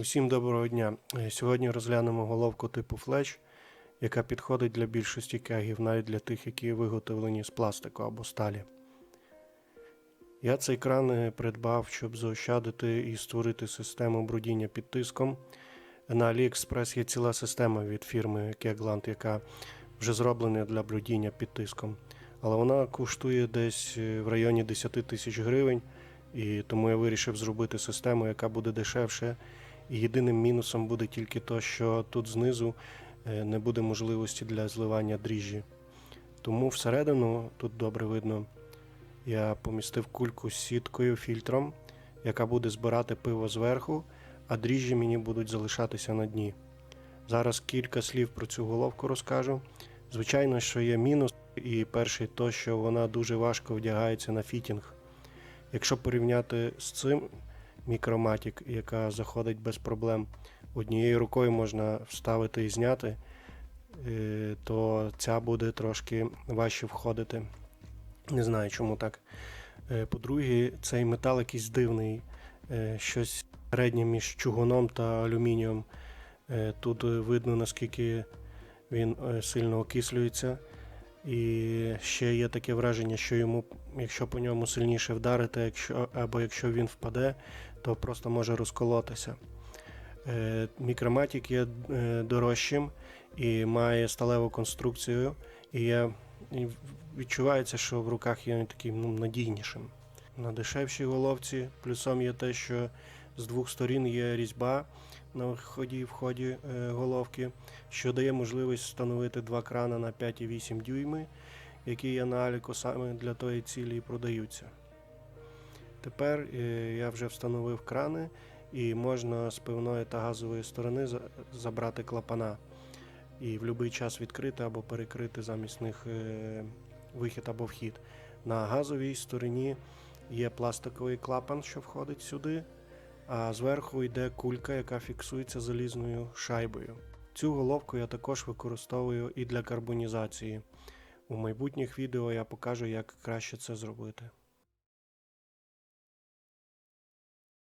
Усім доброго дня. Е, Сьогодні розглянемо головку типу флеш, яка підходить для більшості кегів, навіть для тих, які виготовлені з пластику або сталі. Я цей кран е, придбав, щоб заощадити і створити систему брудіння під тиском. На AliExpress є ціла система від фірми Kegland, яка вже зроблена для брудіння під тиском. Але вона коштує десь е, в районі 10 тисяч гривень, і тому я вирішив зробити систему, яка буде дешевше. Єдиним мінусом буде тільки то, що тут знизу е, не буде можливості для зливання дріжджі. Тому всередину, тут добре видно, я помістив кульку з сіткою, фільтром, яка буде збирати пиво зверху, а дріжджі мені будуть залишатися на дні. Зараз кілька слів про цю головку розкажу. Звичайно, що є мінус, і перший то, що вона дуже важко вдягається на фітінг. Якщо порівняти з цим, мікроматік, яка заходить без проблем. Однією рукою можна вставити і зняти, е, то ця буде трошки важче входити. Не знаю, чому так. Е, По-друге, цей метал якийсь дивний, е, щось середнє між чугуном та алюмінієм. Тут видно, наскільки він сильно окислюється. І ще є таке враження, що йому, якщо по ньому сильніше вдарити, якщо, або якщо він впаде, то просто може розколотися. Е, Мікроматік є е, дорожчим і має сталеву конструкцію, і, і відчувається, що в руках є таким ну, надійнішим. На дешевшій головці плюсом є те, що з двох сторін є різьба на вході і вході е, головки, що дає можливість встановити два крана на 5,8 дюйми, які є на Аліку саме для тої цілі і продаються. Тепер е, я вже встановив крани і можна з пивної та газової сторони забрати клапана і в будь-який час відкрити або перекрити замість них е, вихід або вхід. На газовій стороні є пластиковий клапан, що входить сюди, а зверху йде кулька, яка фіксується залізною шайбою. Цю головку я також використовую і для карбонізації. У майбутніх відео я покажу, як краще це зробити.